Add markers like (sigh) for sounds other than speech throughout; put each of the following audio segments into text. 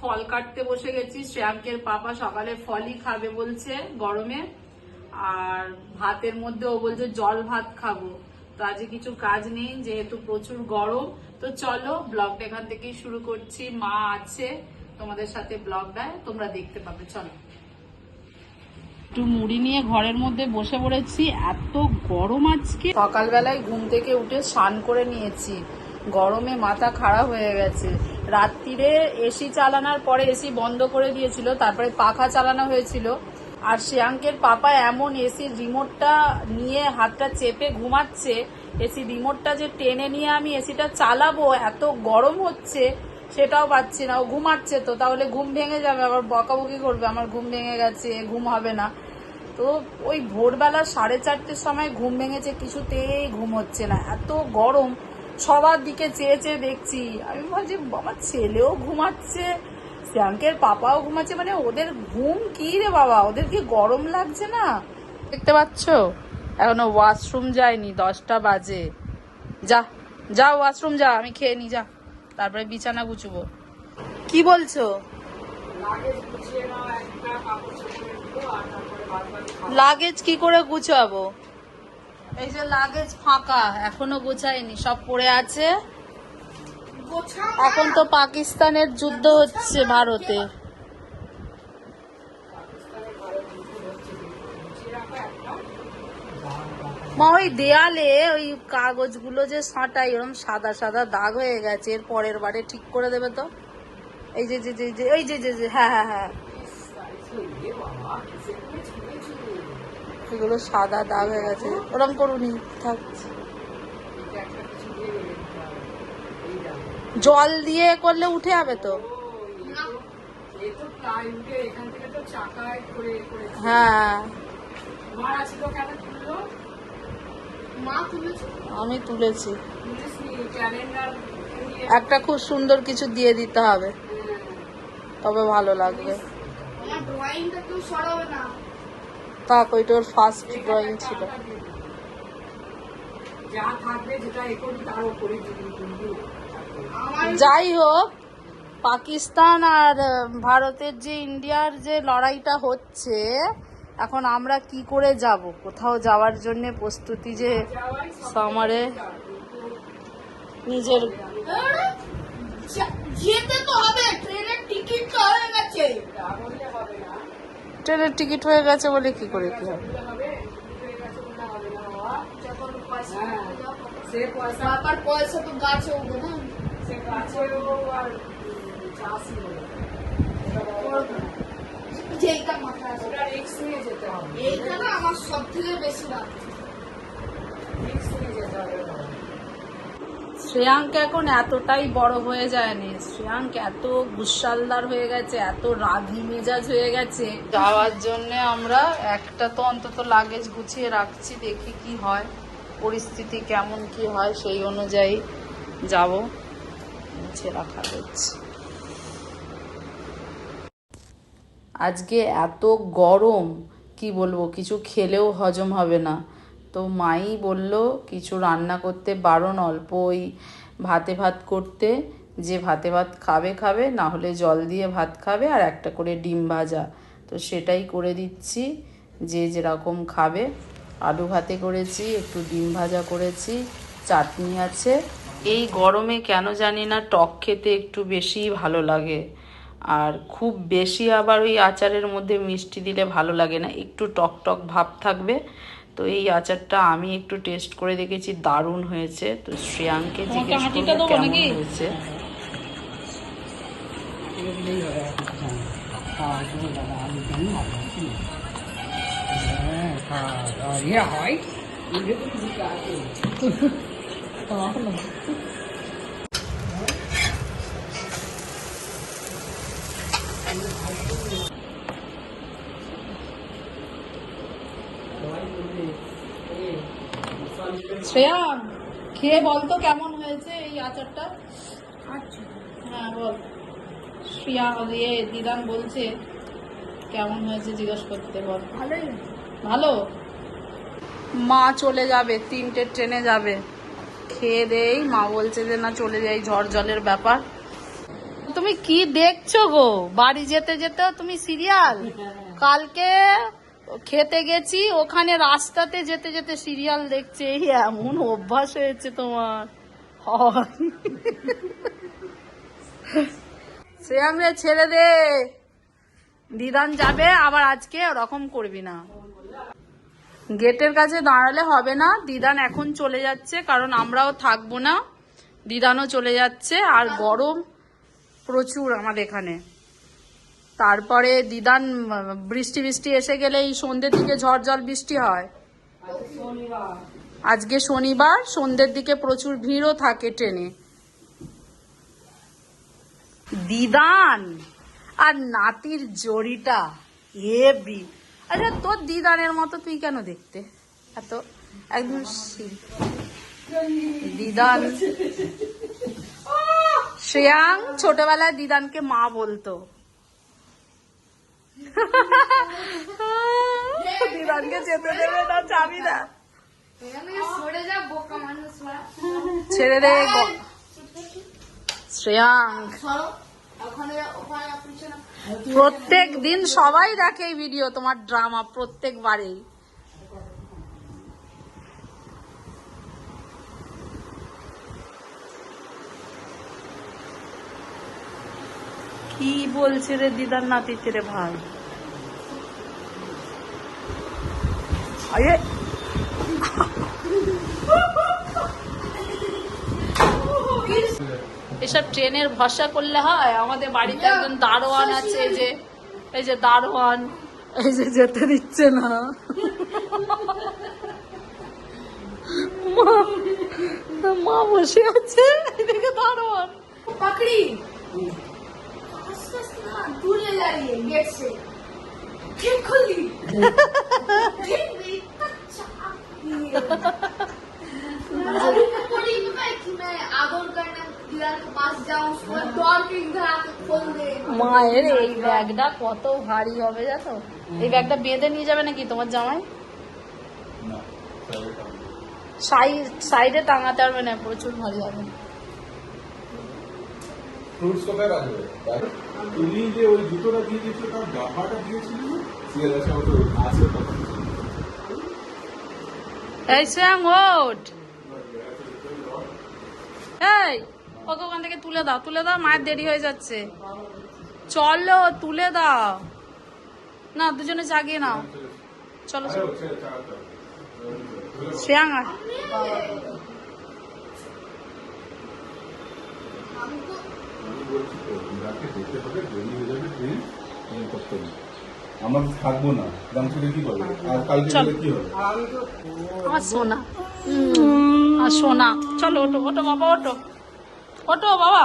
ফল কাটতে বসে গেছি। শ্রেয়াঙ্কের পাপা সকালে ফলই খাবে বলছে গরমে। আর ভাতের মধ্যে ও বলছে জল ভাত খাব। তো আজকে কিছু কাজ নেই, যেহেতু প্রচুর গরম। তো চলো, ব্লগটা এখান থেকেই শুরু করছি। মা আছে তোমাদের সাথে ব্লগটায় তোমরা দেখতে পাবে চলো। একটু মুড়ি নিয়ে ঘরের মধ্যে বসে পড়েছি এত গরম আজকে। সকালবেলায় ঘুম থেকে উঠে স্নান করে নিয়েছি। গরমে মাথা খারাপ হয়ে গেছে। রাত্রিরে এসি চালানোর পরে এসি বন্ধ করে দিয়েছিল তারপরে পাখা চালানো হয়েছিল। আর শ্রেয়াঙ্কের পাপা এমন এসির রিমোটটা নিয়ে হাতটা চেপে ঘুমাচ্ছে এসি রিমোটটা যে টেনে নিয়ে আমি এসিটা চালাবো এত গরম হচ্ছে। সেটাও পাচ্ছি না। ও ঘুমাচ্ছে তো, তাহলে ঘুম ভেঙে যাবে, আবার বকাবকি করবে, আমার ঘুম ভেঙে গেছে, ঘুম হবে না। তো ওই ভোরবেলা সাড়ে চারটের সময় ঘুম ভেঙেছে, কিছুতেই ঘুম হচ্ছে না। এত গরম, সবার দিকে চেয়ে চেয়ে দেখছি। আমি বলছি আমার ছেলেও ঘুমাচ্ছে শ্যাঙ্কের পাপাও ঘুমাচ্ছে মানে ওদের ঘুম কি রে বাবা? ওদের কি গরম লাগছে না? দেখতে পাচ্ছ? এখনও ওয়াশরুম যায়নি, দশটা বাজে। যা যা ওয়াশরুম যা, আমি খেয়ে নি, যা। তারপরে বিছানা গুছবো। কি বলছো? লাগেজ কি করে গুছাবো? এই যে লাগেজ ফাঁকা এখনও গোছায়নি সব পড়ে আছে। এখন তো পাকিস্তানের যুদ্ধ হচ্ছে ভারতে মা, ওই দেয়ালে ওই কাগজগুলো যে সাঁটাই ওরকম সাদা সাদা দাগ হয়ে গেছে, এর পরের বারে ঠিক করে দেবে তো। এই যে যে যে যে, এই যে যে যে হ্যাঁ হ্যাঁ হ্যাঁ। এগুলো সাদা দাগ হয়ে গেছে। ওরম করুনি, থাক। জল দিয়ে করলে উঠে যাবে তো? হ্যাঁ। আমি তুলেছি। একটা খুব সুন্দর কিছু দিয়ে দিতে হবে। তবে ভালো লাগবে। থাক ওইটা ওর ফার্স্ট ড্রয়িং ছিল। যাই হোক পাকিস্তান আর ভারতের যে ইন্ডিয়ার যে লড়াইটা হচ্ছে এখন আমরা কি করে যাব? কোথাও যাওয়ার জন্য প্রস্তুতি যে সামারে নিজের যেতে তো হবে ট্রেনের টিকিট তো হয়ে গেছে। ট্রেনের টিকিট হয়ে গেছে বলে কি করে কি হবে? বাবার পয়সা তো গাছে উঠবে না। যেইটা মাথায় আছে। এইটা না আমার সব থেকে বেশি রাগ শ্রেয়াঙ্ক এখন এতটাই বড় হয়ে যায়নি। শ্রেয়াঙ্ক এত গুসালদার হয়ে গেছে, এত রাগি মেজাজ হয়ে গেছে। যাওয়ার জন্য আমরা একটা তো অন্তত লাগেজ গুছিয়ে রাখছি, দেখি কি হয়, পরিস্থিতি কেমন কি হয়, সেই অনুযায়ী যাব। গুছিয়ে রাখা হচ্ছে আজকে এত গরম কি বলব, কিছু খেলেও হজম হবে না। তো মাই বলল, কিছু রান্না করতে বারণ অল্প ওই ভাতে ভাত করতে। যে ভাতে ভাত খাবে খাবে, না হলে জল দিয়ে ভাত খাবে আর একটা করে ডিম ভাজা। তো সেটাই করে দিচ্ছি, যে যেরকম খাবে। আলু ভাতে করেছি, একটু ডিম ভাজা করেছি, চাটনি আছে। এই গরমে কেন জানি না টক খেতে একটু বেশিই ভালো লাগে। আর খুব বেশি আবার ওই আচারের মধ্যে মিষ্টি দিলে ভালো লাগে না। একটু টক টক ভাব থাকবে। তো এই আচারটা আমি একটু টেস্ট করে দেখেছি দারুণ হয়েছে। তো শ্রেয়াঙ্কে জিজ্ঞেস করব কেমন হয়েছে। শ্রেয়া খেয়ে বলতো কেমন হয়েছে এই আচারটা? আচ্ছা। হ্যাঁ বল। প্রিয়া দিয়ে দিদান বলছে কেমন হয়েছে জিজ্ঞেস করতে বল। ভালোই। ভালো? মা চলে যাবে তিনটে ট্রেনে যাবে। খেয়ে দেই মা বলছে যে না চলে যাই ঝড় জলের ব্যাপার। তুমি কি দেখছ গো? বাড়ি যেতে যেতেও তুমি সিরিয়াল? কালকে খেতে গেছি, ওখানে রাস্তাতে যেতে যেতে সিরিয়াল দেখছে, এই এমন অভ্যাস হয়েছে তোমার। হয় শ্রেয়াংরে ছেড়ে দে। দিদান যাবে, আবার আজকে ওরকম করবি না। গেটের কাছে দাঁড়ালে হবে না, দিদান এখন চলে যাচ্ছে, কারণ আমরাও থাকব না। দিদানও চলে যাচ্ছে, আর গরম প্রচুর আমাদের এখানে। তারপরে দিদান বৃষ্টি বৃষ্টি এসে গেলে এই সন্ধ্যের দিকে ঝড় জল বৃষ্টি হয়। আজকে শনিবার সন্ধ্যের দিকে প্রচুর ভিড়ও থাকে ট্রেনে। দিদান আর নাতির জড়িটা হেবি আচ্ছা তোর দিদানের মতো তুই কেন দেখতে? এত একদম দিদান (laughs) শ্রেয়াং ছোটবেলায় দিদানকে মা বলতো। ছেড়ে দে গ- শ্রেয়াং সরো ওখানে ওখানে পিছনে প্রত্যেক দিন সবাই দেখে এই ভিডিও তোমার ড্রামা প্রত্যেক প্রত্যেকবারেই। কি বলছে রে দিদার নাতিতে রে ভাই? এসব ট্রেনের ভরসা করলে হয়। আমাদের বাড়িতে একজন দারোয়ান আছে যে এই যে দারোয়ান এই যে যেতে দিচ্ছে না। মা বসে আছে এদিকে দারোয়ান। পাকড়ি। দূরে দাঁড়িয়ে গেছে। ঠিক (laughs) মায়ের এই ব্যাগটা কত ভারী হবে জানো? এই ব্যাগটা বেঁধে নিয়ে যাবে নাকি তোমার জামাই? সাইড টাঙাতে পারবে না প্রচুর ভারী হবে। ফ্রুটস কোথায় রাখবে? তুমি যে ওই জুতোটা দিয়ে দিয়েছ তার গাফাটা দিয়েছিল? ঠিক আছে ওটা আছে। এই শ্যাম ওঠ এই ওকে ওখান থেকে তুলে দাও তুলে দাও মায়ের দেরি হয়ে যাচ্ছে চলো তুলে দাও না দুজনে জাগিয়ে নাও চলো চলো ছেড়ে, চালাতে হবে। দেরি হয়ে যাবে, ট্রেন করতে হবে। আমরা থাকব না। গামছুকে কি করবে আর কালকে গেলে কি হবে? আমার সোনা। উম, সোনা। চলো ওটো ওটো বাবা ওটো ওটো বাবা।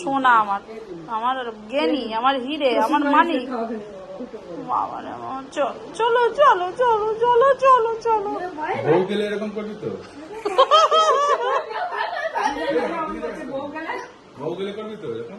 সোনা আমার। আমার জ্ঞানী আমার হিরে আমার মানিক বাবা রে বাবা, চলো চলো চলো চলো চলো চলো। বউ গেলে এরকম করবি তো? (laughs) বউ গেলে করবি তো এরকম?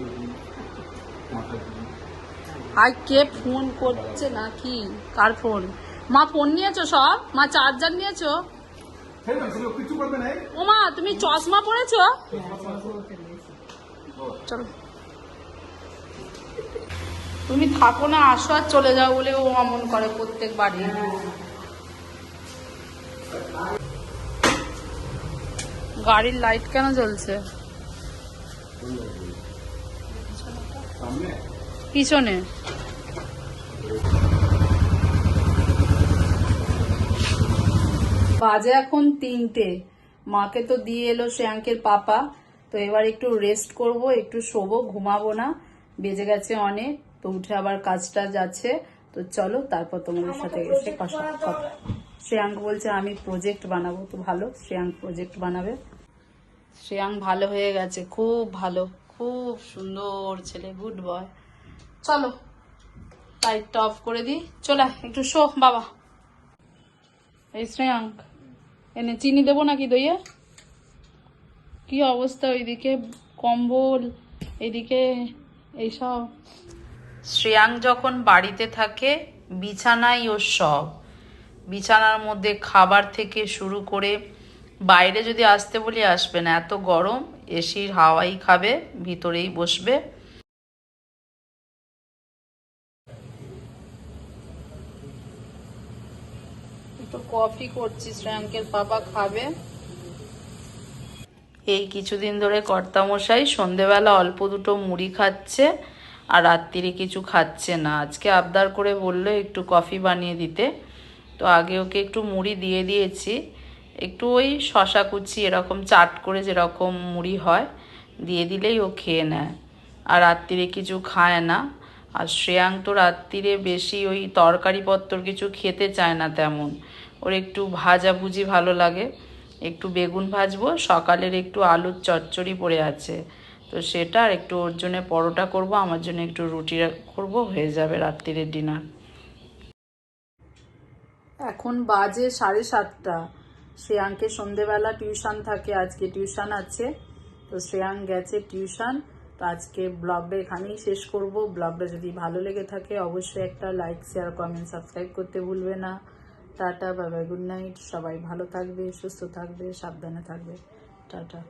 আর কে ফোন করছে নাকি? কার ফোন? মা ফোন নিয়েছো সব? মা চার্জার নিয়েছো? ও মা তুমি চশমা পরেছো? চলো। তুমি থাকো না আসো আর চলে যাও বলে ও অমন করে প্রত্যেক বাড়ি। গাড়ির লাইট কেন জ্বলছে? সামনে? পিছনে। বাজে এখন তিনটে। মাকে তো দিয়ে এলো শ্রেয়াঙ্কের পাপা। তো এবার একটু রেস্ট করব একটু শোবো ঘুমাবো না। বেজে গেছে অনেক তো উঠে আবার কাজটা যাচ্ছে। তো চলো তারপর তোমাদের সাথে এসে কথা শ্রেয়াঙ্ক বলছে আমি প্রজেক্ট বানাবো তো ভালো শ্রেয়াঙ্ক প্রজেক্ট বানাবে। শ্রেয়াঙ্ক ভালো হয়ে গেছে খুব ভালো খুব সুন্দর ছেলে গুড বয় চলো। লাইটটা অফ করে দিই। চলে একটু শো, বাবা। এই শ্রেয়াঙ্ক এনে চিনি দেবো নাকি দইয়ে? কি অবস্থা ওইদিকে? কম্বল, এদিকে এইসব। শ্রেয়াঙ্ক যখন বাড়িতে থাকে, বিছানাই ওর সব। বিছানার মধ্যে খাবার থেকে শুরু করে বাইরে যদি আসতে বলি, আসবে না। এত গরম, এসির হাওয়াই খাবে, ভিতরেই বসবে। একটু কফি করছি শ্রেয়াঙ্কের পাপা খাবে। এই কিছুদিন ধরে কর্তামশাই সন্ধেবেলা অল্প দুটো মুড়ি খাচ্ছে আর রাত্রিরে কিছু খাচ্ছে না। আজকে আবদার করে বলল একটু কফি বানিয়ে দিতে। তো আগে ওকে একটু মুড়ি দিয়ে দিয়েছি। একটু ওই শশা কুচি, এরকম চাট করে যেরকম মুড়ি হয়, দিয়ে দিলেই ও খেয়ে নেয়। আর রাত্রিরে কিছু খায় না। আর শ্রেয়াঙ্ক তো রাত্রিরে বেশি ওই তরকারিপত্র কিছু খেতে চায় না তেমন। ওর একটু ভাজাভুজি ভালো লাগে। একটু বেগুন ভাজবো, সকালের একটু আলুর চচ্চড়ি পড়ে আছে। তো সেটা আর একটু ওর জন্য পরোটা করব, আমার জন্য একটু রুটি করব, হয়ে যাবে রাত্রিরের ডিনার। এখন বাজে সাড়ে সাতটা। শ্রেয়াঙ্কে সন্ধেবেলা টিউশন থাকে, আজকে টিউশন আছে। তো শ্রেয়াঙ্ক গেছে টিউশন। তো আজকে ব্লগটা এখানেই শেষ করব। ব্লগটা যদি ভালো লেগে থাকে, অবশ্যই একটা লাইক, শেয়ার, কমেন্ট, সাবস্ক্রাইব করতে ভুলবে না। টাটা বাই গুড নাইট সবাই ভালো থাকবে সুস্থ থাকবে সাবধানে থাকবে টাটা।